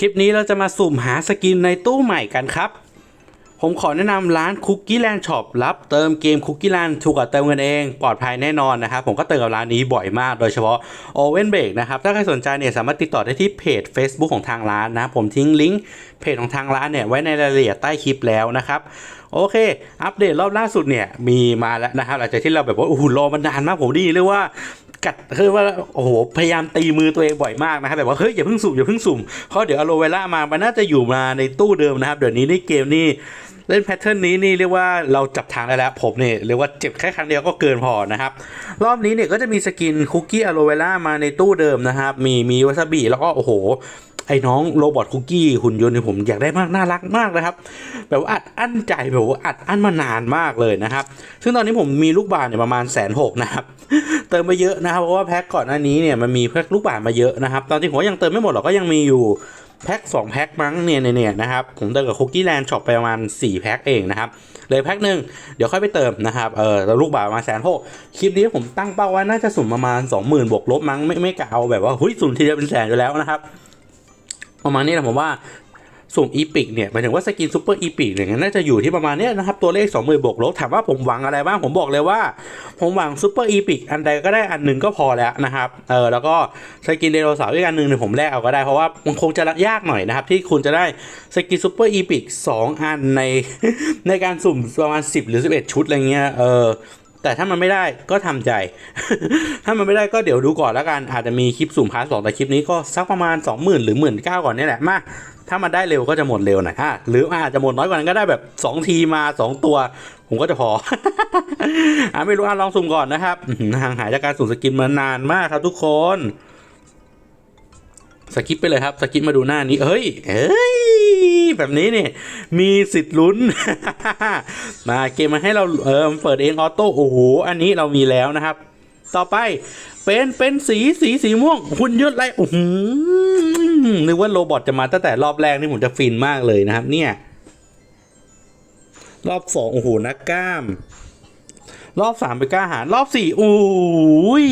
คลิปนี้เราจะมาสุ่มหาสกินในตู้ใหม่กันครับ ผมขอแนะนำร้านคุกกี้แลนด์ช็อปรับเติมเกมคุกกี้แลนด์ถูกกว่าเติมกันเองปลอดภัยแน่นอนนะครับ ผมก็เติมกับร้านนี้บ่อยมาก โดยเฉพาะ o v e n b a k นะครับ ถ้าใครสนใจเนี่ยสามารถติดต่อได้ที่เพจ Facebook ของทางร้านนะ ผมทิ้งลิงก์เพจของทางร้านเนี่ยไว้ในรายละเอียดใต้คลิปแล้วนะครับโอเค อัปเดตรอบล่าสุดเนี่ยมีมาแล้วนะครับหลังจากที่เราแบบว่าโอ้โหรอมานานมากผมไดีเรียกว่า กัดคือว่าโอ้โหพยายามตีมือตัวเองบ่อยมากนะครับแบบว่าเฮ้ยอย่าเพิ่งสุ่มอย่าเพิ่งสุ่มเพราะเดี๋ยวอโลเวล่ามามันน่าจะอยู่มาในตู้เดิมนะครับเดี๋ยวนี้ในเกมนี่เล่นแพทเทิร์นนี้นี่เรียกว่าเราจับทางได้แล้วผมเนี่ยเรียกว่าเจ็บแค่ครั้งเดียวก็เกินพอนะครับ รอบนี้เนี่ยก็จะมีสกินคุกกี้อโลเวล่ามาในตู้เดิมนะครับ มีมีวาซาบิแล้วก็โอ้โห ไอ้น้องโรบอทคุกกี้หุ่นยนต์เนี่ยผมอยากได้มากน่ารักมากนะครับ แบบว่าอัดอั้นใจแบบว่าอัดอั้นมานานมากเลยนะครับ ซึ่งตอนนี้ผมมีลูกบาศก์เนี่ยประมาณแสนหกนะครับ เติมไปเยอะนะครับ เพราะว่าแพ็คก่อนหน้านี้เนี่ยมันมีแพ็คลูกบาศก์มาเยอะนะครับ ตอนที่ผมยังเติมไม่หมดหรอกก็ยังมีอยู่แพ็คสองแพ็คมั้งเนี่ยเนี่ยนะครับ ผมเติมกับคุกกี้แลนด์ช็อปไปประมาณสี่แพ็คเองนะครับเลยแพ็คหนึ่งเดี๋ยวค่อยไปเติมนะครับเออแล้วลูกบาศก์มาแสนหกคลิปนี้ผมตั้งเป้าไว้น่าจะสุ่มประมาณสองหมื่นบวกลบมั้งไม่ไม่กะเอาแบบว่าเฮ้ยสุ่มทีเดียวเป็นแสนอยู่แล้วนะครับ ประมาณนี้แหละผมว่าสุ่มอีพิกเนี่ยหมายถึงว่าสกินซูเปอร์อีพิกเนี่ยน่าจะอยู่ที่ประมาณนี้นะครับ ตัวเลข 2 0,000บวกลบถามว่าผมหวังอะไรบ้าง ผมบอกเลยว่า ผมหวังซูเปอร์อีพิกอันใดก็ได้อันหนึ่งก็พอแล้วนะครับเออแล้วก็สกินไดโนเสาร์อีกอันหนึ่งเนี่ยผมแลกเอาก็ได้เพราะว่ามันคงจะยากหน่อยนะครับ ที่คุณจะได้สกินซูเปอร์อีพิกสองอันในในการสุ่มประมาณ 10 หรือ 11 ชุดอะไรเงี้ยเออ แต่ถ้ามันไม่ได้ก็ทำใจ ถ้ามันไม่ได้ก็เดี๋ยวดูก่อนแล้วกัน อาจจะมีคลิปสุ่มพาร์ทสองแต่คลิปนี้ก็สักประมาณ 20,000 หรือ 1 9ื่นเก่อนนี่แหละ มา ถ้ามันได้เร็วก็จะหมดเร็วหน่อยฮะหรืออาจจะหมดน้อยกว่านั้นก็ได้แบบ 2 ทีมา 2 ตัว ผมก็จะพอ อ่าไม่รู้อะลองสุ่มก่อนนะครับห่างหายจากการสุ่มสกินมานานมากครับทุกคน สกิปไปเลยครับสกิปมาดูหน้านี้เฮ้ยเฮ้ย แบบนี้เนี่ย มีสิทธิ์ลุ้น มาเกมมาให้เราเออเปิดเองออโต้โอ้โหอันนี้เรามีแล้วนะครับ ต่อไปเป็นเป็นสีสีสีม่วง หุ่นยนต์ไรโอ้โหนึกว่าโรบอทจะมาตั้งแต่รอบแรกนี่ผมจะฟินมากเลยนะครับ เนี่ย รอบสองโอ้โหนักกล้าม รอบสามไปกล้าหารรอบสี่โอ้ย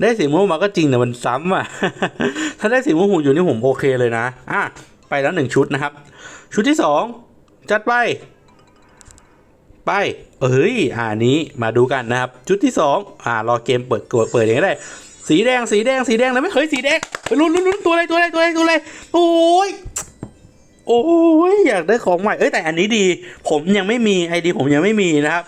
ได้สีม่วงมาก็จริงแต่มันซ้ำอะ ถ้าได้สีม่วงหูอยู่นี่ผมโอเคเลยนะ อะ ไปแล้วหนึ่งชุดนะครับ ชุดที่สองจัดไป ไป เอ้ย อ่านี้มาดูกันนะครับ ชุดที่สองอ่ารอเกมเปิดกดเปิดอย่างนี้ได้สีแดงสีแดงสีแดงแล้วไม่เคยสีแดงลุ้นลุ้นลุ้นตัวอะไรตัวอะไรตัวอะไรตัวอะไรโอ้ยโอ้ยอยากได้ของใหม่เอ้ยแต่อันนี้ดี ผมยังไม่มีไอดีผมยังไม่มีนะครับ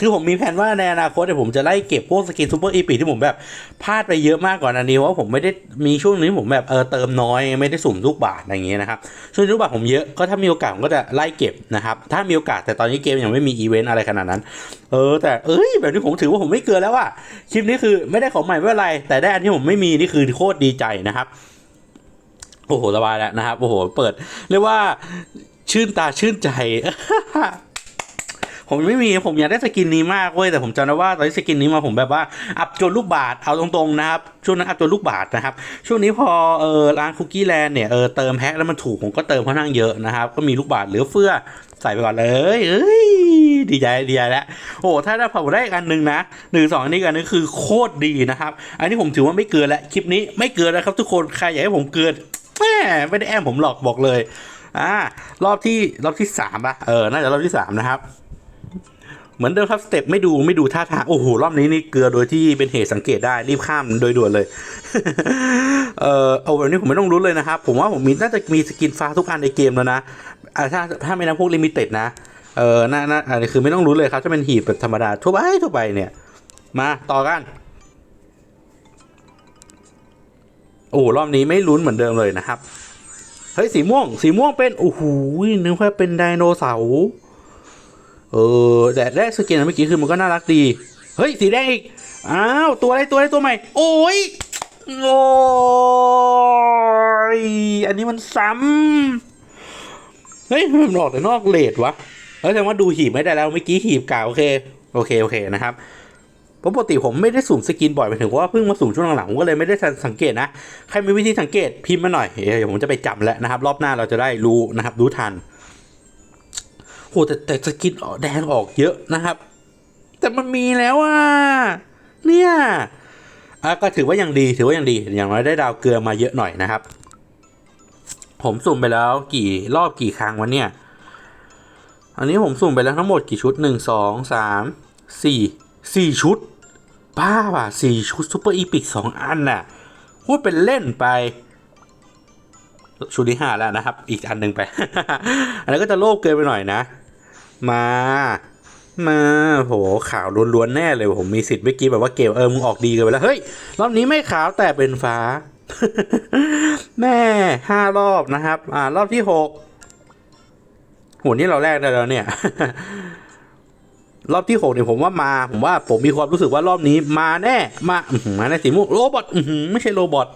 คือผมมีแผนว่าในอนาคตเดี๋ยวผมจะไล่เก็บพวกสกินซูเปอร์อีพีที่ผมแบบพลาดไปเยอะมากกว่านั้นนี้เพราผมไม่ได้มีช่วงนี้ผมแบบเออเติมน้อยไม่ได้สุ่มลูกบาทอะไรอย่างเงี้ยนะครับช่วงลูกบาทผมเยอะก็ถ้ามีโอกาสผมก็จะไล่เก็บนะครับถ้ามีโอกาสแต่ตอนนี้เกมยังไม่มีอีเวนต์อะไรขนาดนั้น เออ แต่เอ้ยแบบนี้ผมถือว่าผมไม่เกินแล้วอะคลิปนี้คือไม่ได้ของใหม่ไม่เป็นไร แต่ได้อันที่ผมไม่มีนี่คือโคตรดีใจนะครับโอ้โหสบายแล้วนะครับโอ้โหเปิด เรียกว่าชื่นตาชื่นใจ ผมไม่มีผมอยากได้สกินนี้มากเว้ยแต่ผมจำได้ว่าตอนที่สกินนี้มาผมแบบว่าอัพจนลูกบาทเอาตรงๆนะครับช่วงนั้นอัพจนลูกบาทนะครับช่วงนี้พอเออร้านคุกกี้แลนด์เนี่ยเออเติมแพ็คแล้วมันถูกผมก็เติมค่อนข้างเยอะนะครับก็มีลูกบาทเหลือเฟือใส่ไปก่อนเลยเอ้ยดีใจดีใจแล้วโอ้ถ้าได้ผมได้อีกอันหนึ่งนะหนึ่งสองอันนี้กันนี่คือโคตรดีนะครับ อันนี้ผมถือว่าไม่เกินแล้วคลิปนี้ไม่เกินนะครับทุกคนใครอยากให้ผมเกินแม่ไม่ได้แอมผมหลอกบอกเลยอ่ารอบที่รอบที่สามป่ะเออน่าจะรอบที่สามนะครับ เหมือนเดิมครับสเต็ปไม่ดูไม่ดูท่าทางโอ้โหรอบนี้นี่เกลือโดยที่เป็นเหตุสังเกตได้รีบข้ามโดยด่วนเลย เออเอาแบบนี้ผมไม่ต้องรู้เลยนะครับ ผมว่าผมมีน่าจะมีสกินฟ้าทุกอันในเกมแล้วนะอ่าถ้าถ้าไม่นับพวกลิมิเต็ดนะเออน่าน่าอันนี้คือไม่ต้องรู้เลยครับถ้าเป็นหีบแบบธรรมดาทั่วไปทั่วไปเนี่ย มาต่อกัน โอ้รอบนี้ไม่ลุ้นเหมือนเดิมเลยนะครับเฮ้ยสีม่วง สีม่วงเป็นโอ้โหนึกว่าเป็นไดโนเสาร์ เออแต่แรกสกินเมื่อกี้คือมันก็น่ารักดี เฮ้ย สีแดงอีก อ้าว ตัวอะไรตัวอะไรตัวใหม่ โอ้ย โอ้ย อันนี้มันซ้ำ เฮ้ยมันออกแต่นอกเลดวะเฮ้ยแสดงว่าดูหีบไม่ได้แล้วเมื่อกี้หีบเก่าโอเค โอเค โอเคนะครับปกติผมไม่ได้สุ่มสกินบ่อยไปถึงว่าเพิ่งมาสุ่มช่วงหลังๆผมก็เลยไม่ได้สังเกตนะ ใครมีวิธีสังเกตพิมพ์มาหน่อยเดี๋ยวผมจะไปจำแล้วนะครับ รอบหน้าเราจะได้รู้นะครับ รู้ทัน โหแต่แต่สกินออกแดงออกเยอะนะครับ แต่มันมีแล้วอะเนี่ยอะก็ถือว่ายังดีถือว่ายังดี อย่างน้อยได้ดาวเกลือมาเยอะหน่อยนะครับ ผมสุ่มไปแล้วกี่รอบกี่ครั้งวะเนี่ย อันนี้ผมสุ่มไปแล้วทั้งหมดกี่ชุดหนึ่งสองสามสี่สี่ชุดบ้าว่ะสี่ชุดซูเปอร์อีพิกสองอันน่ะพูดเป็นเล่นไป ชุดที่ห้าแล้วนะครับ อีกอันหนึ่งไป อันนั้นก็จะโลภเกินไปหน่อยนะ มา มาโหขาวล้วนๆแน่เลยผมมีสิทธิ์เมื่อกี้แบบว่าเกมเออมึงออกดีกินไปแล้วเฮ้ยรอบนี้ไม่ขาวแต่เป็นฟ้า แม่ห้ารอบนะครับ อ่ารอบที่หกโหนี่เราแรกได้แล้วเนี่ยรอบที่หกเนี่ยผมว่ามาผมว่าผมมีความรู้สึกว่ารอบนี้มาแน่มามาในสีม่วงโรบอทไม่ใช่โรบอท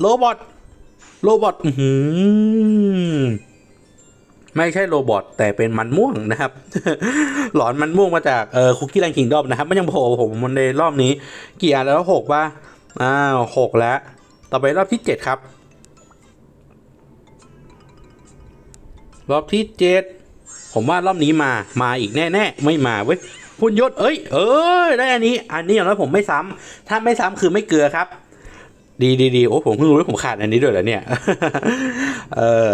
โรบอทโรบอทอื ไม่ใช่โรบอทแต่เป็นมันม่วงนะครับ หลอนมันม่วงมาจากเอ่อคุกกี้แลนด์คิงดอมนะครับมันยังโผล่ผมมันในรอบนี้ กี่อันแล้วหกป่ะอ้าวหกแล้ว ต่อไปรอบที่เจ็ดครับ รอบที่เจ็ดผมว่ารอบนี้มามาอีกแน่ๆไม่มาเว้ยหุ่นยศเอ้ย เอ้ยได้อันนี้ อันนี้อย่างน้อยผมไม่ซ้ำถ้าไม่ซ้ำคือไม่เกลือครับ ดีดีดีโอ้ผมเพิ่งรู้ว่าผมขาดอันนี้ด้วยเหรอเนี่ย เออ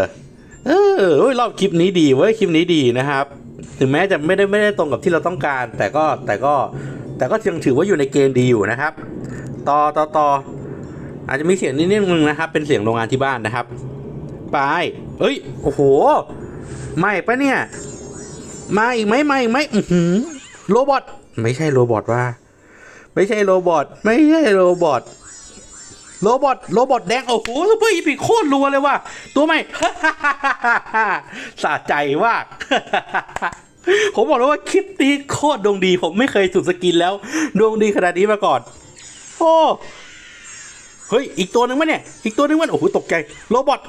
เออเฮ้ยรอบคลิปนี้ดีเว้ยคลิปนี้ดีนะครับ ถึงแม้จะไม่ได้ไม่ได้ตรงกับที่เราต้องการ แต่ก็แต่ก็แต่ก็ยังถือว่าอยู่ในเกณฑ์ดีอยู่นะครับ ต่อต่อต่ออาจจะมีเสียงนิดนึงนะครับ เป็นเสียงโรงงานที่บ้านนะครับไปเอ้ยโอ้โหไม่ปะเนี่ย มาอีกไหมมาอีกไหมอือหือโรบอทไม่ใช่โรบอทว่า ไม่ใช่โรบอทไม่ใช่โรบอท โรบอทโรบอทแดง โอ้โหซุปเปอร์อีพิกโคตรรัวเลยว่ะ ตัวใหม่ สะใจมากผมบอกเลยว่าคลิปนี้โคตรดวงดี ผมไม่เคยสุดสกินแล้ว ดวงดีขนาดนี้มาก่อน โอ้เฮ้ย อีกตัวหนึ่งมั้ยเนี่ย อีกตัวหนึ่งมันโอ้โหตกใจโรบอท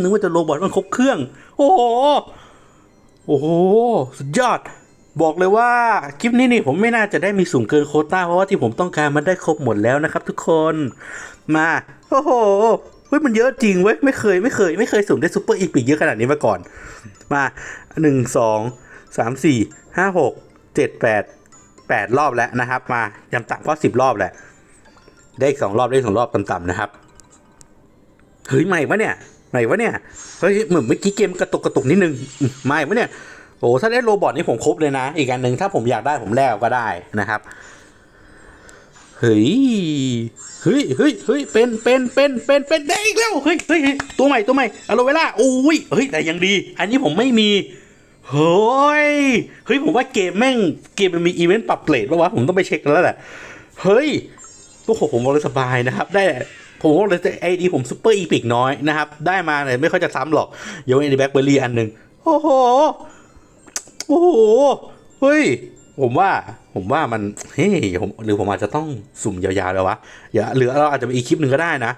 นึกว่าจะโรบอทมันครบเครื่อง โอ้โหโอ้โหสุดยอด บอกเลยว่าคลิปนี้นี่ผมไม่น่าจะได้มีสูงเกินโคต้าเพราะว่าที่ผมต้องการมันได้ครบหมดแล้วนะครับ ทุกคนมาโอ้โหเฮ้ยมันเยอะจริงเว้ยไม่เคยไม่เคย ไม่เคยสุ่มได้ซูเปอร์อีพิกเยอะขนาดนี้มาก่อน มาหนึ่งสองสามสี่ห้าหกเจ็ดแปดแปดรอบแล้วนะครับ มายำต่ำก็สิบรอบแหละ ได้อีกสองรอบได้อีกสองรอบต่ำๆนะครับเฮ้ยใหม่ปะเนี่ยใหม่ปะเนี่ยเฮ้ยเหมือนเมื่อกี้เกมกระตุกกระตุกนิดนึงใหม่ปะเนี่ย โอ้ถ้าได้โรบอทนี่ผมครบเลยนะ อีกอันหนึ่งถ้าผมอยากได้ผมแลกก็ได้นะครับเฮ้ยเฮ้ยเฮ้ยเฮ้ยเป็นเป็นเป็นเป็นเป็นได้อีกแล้วเฮ้ยเฮ้ยตัวใหม่ตัวใหม่อโลเวล่าโอ้ยเฮ้ยแต่ยังดี อันนี้ผมไม่มีเฮ้ยเฮ้ยผมว่าเกมแม่งเกมมันมีอีเวนต์ปรับเกรดป่าวะผมต้องไปเช็คแล้วแหละเฮ้ยตัวผมบอกเลยสบายนะครับ ได้ผมบอกเลยไอดีผมซุปเปอร์อีพิกน้อยนะครับ ได้มาเนี่ยไม่ค่อยจะซ้ำหรอกยกเว้นไอแบ็คเบอร์รี่อันหนึ่งโอ้โห โอ้โห เฮ้ย ผมว่า ผมว่ามัน เฮ้ย ผมหรือผมอาจจะต้องสุ่มยาวๆเลยวะอย่าหรือเราอาจจะมีอีกคลิปหนึ่งก็ได้นะ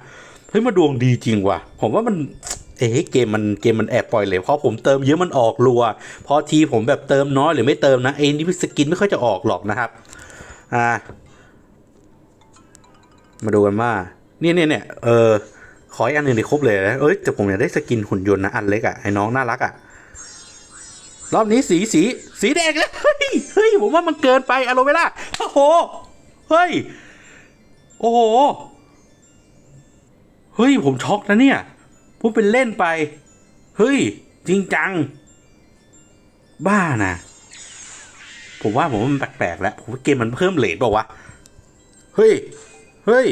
เฮ้ยมาดวงดีจริงว่ะ ผมว่ามันเอ๊ะเกมมันเกมมันแอบปล่อยเลยเพราะผมเติมเยอะมันออกรัว พอทีผมแบบเติมน้อยหรือไม่เติมนะไอ้นี่สกินไม่ค่อยจะออกหรอกนะครับ อ่า มาดูกันว่าเนี่ยเนี่ยเนี่ยเออขออีกอันหนึ่งได้ครบเลยนะเอ้ยแต่ผมอยากได้สกินหุ่นยนต์นะอันเล็กอะ่ะไอ้น้องน่ารักอะ่ะ รอบนี้สีสีสีแดงแล้วเฮ้ยเฮ้ยผมว่ามันเกินไปอโลเวล่าโอ้โหเฮ้ยโอ้โหเฮ้ยผมช็อกนะเนี่ยพูดเป็นเล่นไป เฮ้ย จริงจัง บ้านะผมว่าผมว่ามันแปลกๆแล้วผมเกมมันเพิ่มเลทเปล่าวะเฮ้ยเฮ้ย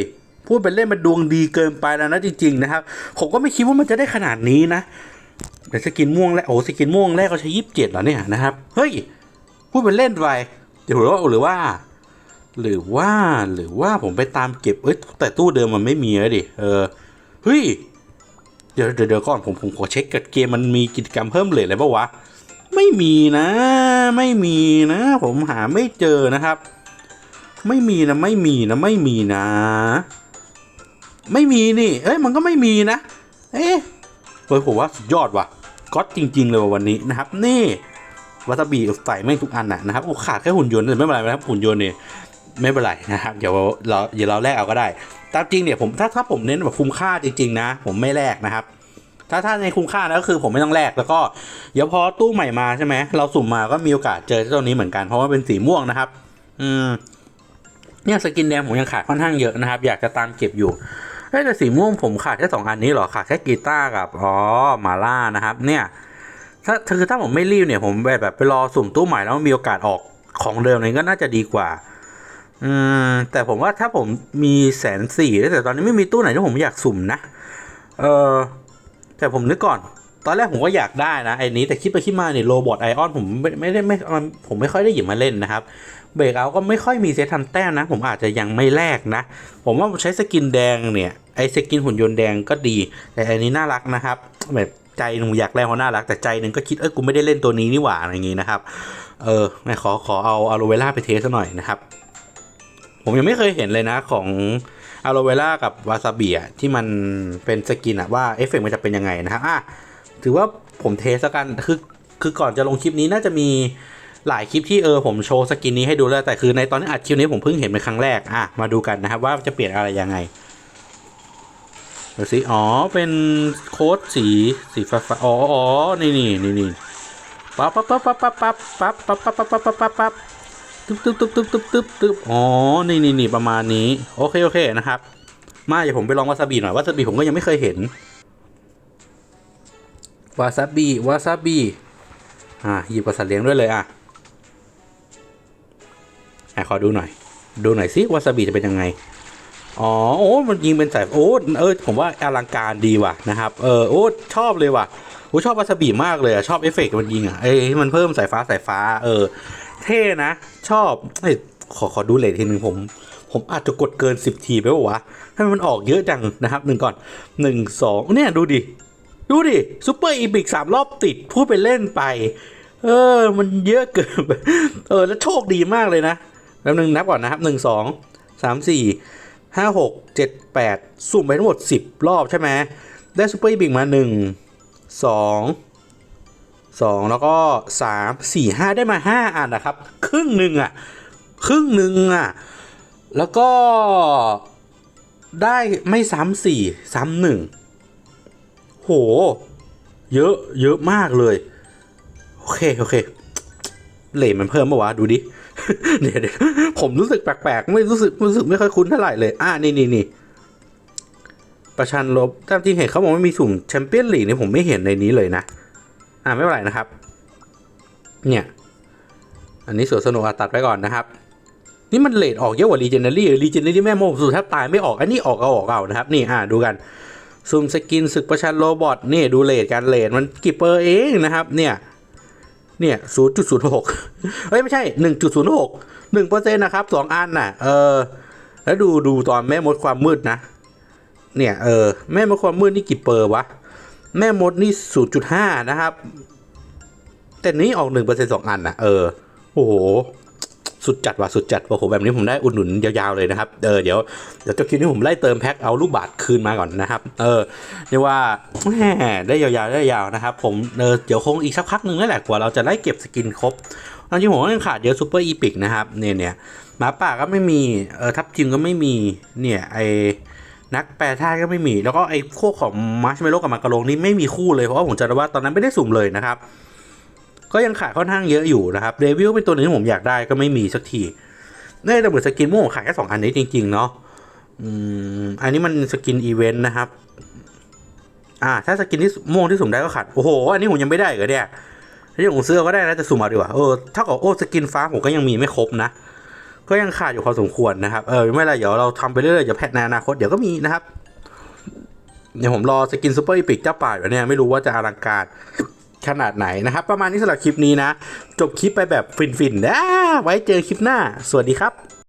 พูดเป็นเล่นมันดวงดีเกินไปแล้วนะจริง ๆ นะครับ ผมก็ไม่คิดว่ามันจะได้ขนาดนี้นะ แต่สกินม่วงแรกโอ้สกินม่วงแรกเขาใช้ยี่สิบเจ็ดเหรอเนี่ยนะครับเฮ้ยพูดเป็นเล่นไปเดี๋ยวหรือว่าหรือว่า หรือว่าหรือว่าผมไปตามเก็บเอ้ยแต่ตู้เดิมมันไม่มีเลยดิเออเฮ้ยเดี๋ยวเดี๋ยวเดี๋ยวก่อนผมผมขอเช็คกับเกมมันมีกิจกรรมเพิ่มเลยอะไรปะวะไม่มีนะ ไม่มีนะ ผมหาไม่เจอนะครับ ไม่มีนะไม่มีนะไม่มีนะ ไม่มีนี่ เอ้ยมันก็ไม่มีนะ เอ๊ะ เฮ้ยผมว่าสุดยอดว่ะก็จริง ๆ เลยว,วันนี้นะครับ นี่วัตบีใส่ไม่งทุกอันนะนะครับโอ้ขาดแค่หุ่นยนต์แต่ไม่เป็นไรนะครับหุ่นยนต์เนี่ยไม่เป็นไรนะครับเดี๋ยวเราเดี๋ยวเราแลกเอาก็ได้ตามจริงเนี่ยผมถ้าถ้าผมเน้นแบบคุ้มค่าจริง ๆ นะ ผมไม่แลกนะครับ ถ้าถ้าในคุ้มค่านะก็คือผมไม่ต้องแลกแล้วก็เดี๋ยวพอตู้ใหม่มาใช่ไหมเราสุ่มมาก็มีโอกาสเจอเจ้านี้เหมือนกันเพราะว่าเป็นสีม่วงนะครับ อืมเนี่ยสกินแดงผมยังขาดค่อนข้างเยอะนะครับ อยากจะตามเก็บอยู่ เอ้ยแต่สีม่วงผมขาดแค่สองอันนี้เหรอขาดแค่กีตาร์กับอ๋อมาล่านะครับ เนี่ยถ้าคือถ้าผมไม่รีบเนี่ยผมแบบแบบไปรอสุ่มตู้ใหม่แล้วมีโอกาสออกของเดิมเลยก็น่าจะดีกว่า อืมแต่ผมว่าถ้าผมมีแสนสี่แต่ตอนนี้ไม่มีตู้ไหนที่ผมอยากสุ่มนะ เออแต่ผมนึกก่อน ตอนแรกผมก็อยากได้นะไอ้นี้แต่คิดไปคิดมาเนี่ยโรบอทไอออนผมไม่ไม่ได้ไม่ผมไม่ค่อยได้หยิบมาเล่นนะครับเบรกเอาก็ไม่ค่อยมีเซตทำแต้มนะ ผมอาจจะยังไม่แลกนะ ผมว่าใช้สกินแดงเนี่ย ไอสกินหุ่นยนต์แดงก็ดี แต่อันนี้น่ารักนะครับแบบใจหนูอยากแลกเพราน่ารัก แต่ใจหนึ่งก็คิดเออกูไม่ได้เล่นตัวนี้นี่หว่าอะไรอย่างงี้นะครับ เออไม่ขอขอเอาอะโลเวล่าไปเทสหน่อยนะครับ ผมยังไม่เคยเห็นเลยนะของอะโลเวล่ากับวาซาบิอะที่มันเป็นสกินอะว่าเอฟเฟกต์มันจะเป็นยังไงนะครับอะถือว่าผมเทสกันคือคือก่อนจะลงคลิปนี้น่าจะมีหลายคลิปที่เออผมโชว์สกินนี้ให้ดูแล้วแต่คือในตอนที่อัดคลิปนี้ผมเพิ่งเห็นเป็นครั้งแรกอะมาดูกันนะครับว่าจะเปลี่ยนอะไรยังไง ดูสิอ๋อ เป็นโค้ดสีสีฟ้าฟ้าอ๋ออ๋อนี่นี่นี่นี่ปั๊บปั๊บปั๊บปั๊บปั๊บปั๊บปั๊บปั๊บปั๊บปั๊บปั๊บปั๊บปั๊บตึ๊บตึ๊บตึ๊บตึ๊บตึ๊บตึ๊บตึ๊บอ๋อ นี่นี่นี่ประมาณนี้ โอเค โอเค นะครับ มาเดี๋ยวผมไปลองวาซาบิหน่อยวาซาบิผมก็ยังไม่เคยเห็น วาซาบิ วาซาบิ อะหยิบกับสัตว์เลี้ยงด้วยเลยอะอะขอดูหน่อย ดูหน่อยสิวาซาบิจะเป็นยังไง อ๋อโอ้มันยิงเป็นสายโอ้เออผมว่าอลังการดีว่ะนะครับเออโอ้ชอบเลยว่ะโอ้ชอบวาซาบิมากเลยอะชอบเอฟเฟกต์มันยิงอะไอ้มันเพิ่มสายฟ้าสายฟ้า เออ เท่นะ ชอบเฮ้ยขอขอดูเลททีหนึ่งผม ผมอาจจะกดเกิน 10 ทีไปวะวะให้มันออกเยอะจังนะครับหนึ่งก่อนหนึ่งสองเนี่ยดูดิ ดูดิซูเปอร์อีบิกสามรอบติดพูดไปเล่นไป เออ มันเยอะเกินเออแล้วโชคดีมากเลยนะแป๊บนึงนับก่อนนะครับหนึ่งสองสามสี่ ห้าหกเจ็ดแปดสุ่มไปทั้งหมดสิบรอบใช่ไหมได้ซูเปอร์อีบิกมาหนึ่งสองสองแล้วก็สามสี่ห้าได้มาห้าอันนะครับ ครึ่งหนึ่งอะ ครึ่งหนึ่งอะ แล้วก็ได้ไม่ซ้ำสี่ซ้ำหนึ่งโห เยอะ เยอะมากเลย โอเค โอเคเลทมันเพิ่มปะวะ ดูดิ เดี๋ยวเดี๋ยวผมรู้สึกแปลกๆ ไม่รู้สึกรู้สึกไม่ค่อยคุ้นเท่าไหร่เลย อ่านี่นี่นี่ประชันลบตามจริงเห็นเขาบอกว่มีสุ่มแชมเปี้ยนลีกนี่ผมไม่เห็นในนี้เลยนะ อ่าไม่เป็นไรนะครับ เนี่ย อันนี้สวนสนุกตัดไปก่อนนะครับ นี่มันเลดออกเยอะกว่ารีเจนเนอรี่รีเจนเนอรี่แม่โมสุดแทบตายไม่ออก อันนี้ออกเอาออกเอานะครับ นี่อ่าดูกันซูมสกินศึกประชันโรบอทนี่ดูเลดการเลดมันกี่เปอร์เองนะครับ เนี่ย เนี่ยศูนย์จุดศูนย์หกเฮ้ย ไม่ใช่หนึ่งจุดศูนย์หกหนึ่งเปอร์เซ็นต์นะครับสองอันน่ะ เออ แล้วดูดูตอนแม่มดความมืดนะ เนี่ย เออ แม่มดความมืดนี่กี่เปอร์วะ แม่มดนี่0.5นะครับ แต่นี้ออก1%สองอันน่ะ เออ โอ้โห สุดจัดว่ะสุดจัดโอ้โหแบบนี้ผมได้อุดหนุนยาวๆเลยนะครับเออเดี๋ยวเดี๋ยวจบคลิปนี้ผมไล่เติมแพ็คเอาลูกบาทคืนมาก่อนนะครับ เออเรียกว่าแหมได้ยาวๆได้ยาวนะครับ ผมเออเดี๋ยวคงอีกสักพักหนึ่งนั่นแหละกว่าเราจะได้เก็บสกินครบตอนที่ผมก็ยังขาดเยอะซูเปอร์อีพิกนะครับเนี่ยเนี่ยหมาป่าก็ไม่มีเออทับทิมก็ไม่มีเนี่ยไอนักแปลท่าตุก็ไม่มี แล้วก็ไอ้คู่ของมาร์ชเมลโล่กับมากระโลงนี่ไม่มีคู่เลย เพราะว่าผมจำได้ว่าตอนนั้นไม่ได้สุ่มเลยนะครับ ยังขาดค่อนข้างเยอะอยู่นะครับเดวิลเป็นตัวหนึงที่ผมอยากได้ก็ไม่มีสักทีเนี่ยแต่เหมือนสกินม่งขายแค่สองอันนี้จริงๆเนาะอืมอันนี้มันสกินอีเวนต์นะครับ อ่า ถ้าสกินที่ม่วงที่สุ่มได้ก็ขาดโอ้โห อันนี้ผมยังไม่ได้เหรอเนี่ยที่ผมซื้อก็ได้นะแต่สุ่มเอาดีกว่าเออถ้ากับโอ้สกินฟ้าผมก็ยังมีไม่ครบนะก็ยังขาดอยู่พอสมควรนะครับเออไม่ไรเดี๋ยวเราทำไปเรื่อยๆเดี๋ยวแพทในอนาคตเดี๋ยวก็มีนะครับเดี๋ยวผมรอสกินซูเปอร์อีพิกเจ้าป่าอยู่เนี่ยไม่รู้ว่าจะอลังการ ขนาดไหนนะครับ ประมาณนี้สำหรับคลิปนี้นะ จบคลิปไปแบบฟินๆนะไว้เจอคลิปหน้า สวัสดีครับ